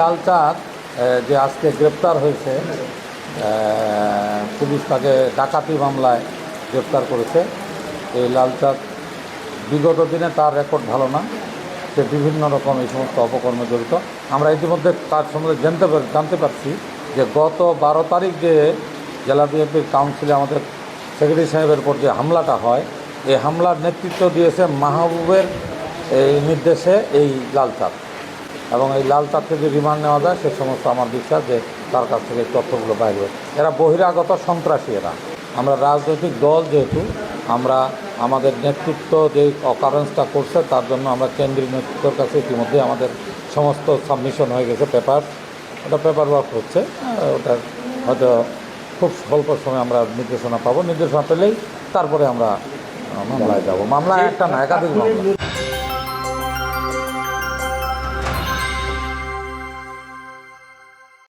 লাল চাঁদ যে আজকে গ্রেপ্তার হয়েছে পুলিশ তাকে ডাকাতি মামলায় গ্রেপ্তার করেছে। এই লাল চাঁদ বিগত দিনে তার রেকর্ড ভালো না। সে বিভিন্ন রকম এই সমস্ত অপকর্মে জড়িত। আমরা ইতিমধ্যে তার সম্বন্ধে জানতে জানতে পারছি যে গত বারো তারিখ যে জেলা বিএনপির কাউন্সিলে আমাদের সেক্রেটারি সাহেবের উপর যে হামলাটা হয়, এই হামলার নেতৃত্ব দিয়েছে মাহবুবের এই নির্দেশে এই লাল চাঁদ। এবং এই লাল যদি রিমান্ড নেওয়া যায়, সে সমস্ত আমার বিশ্বাস যে তার কাছ থেকে তথ্যগুলো বাইরে। এরা বহিরাগত সন্ত্রাসী এরা। আমরা রাজনৈতিক দল যেহেতু, আমরা আমাদের নেতৃত্ব যে অকারেন্সটা করছে তার জন্য আমরা কেন্দ্রীয় নেতৃত্বর কাছে ইতিমধ্যে আমাদের সমস্ত সাবমিশন হয়ে গেছে পেপার ওটা পেপার ওয়ার্ক হচ্ছে। ওটা হয়তো খুব স্বল্প সময় আমরা নির্দেশনা পাবো। নির্দেশনা পেলেই তারপরে আমরা মামলায় যাব। মামলা একটা না একাধিক মামলা।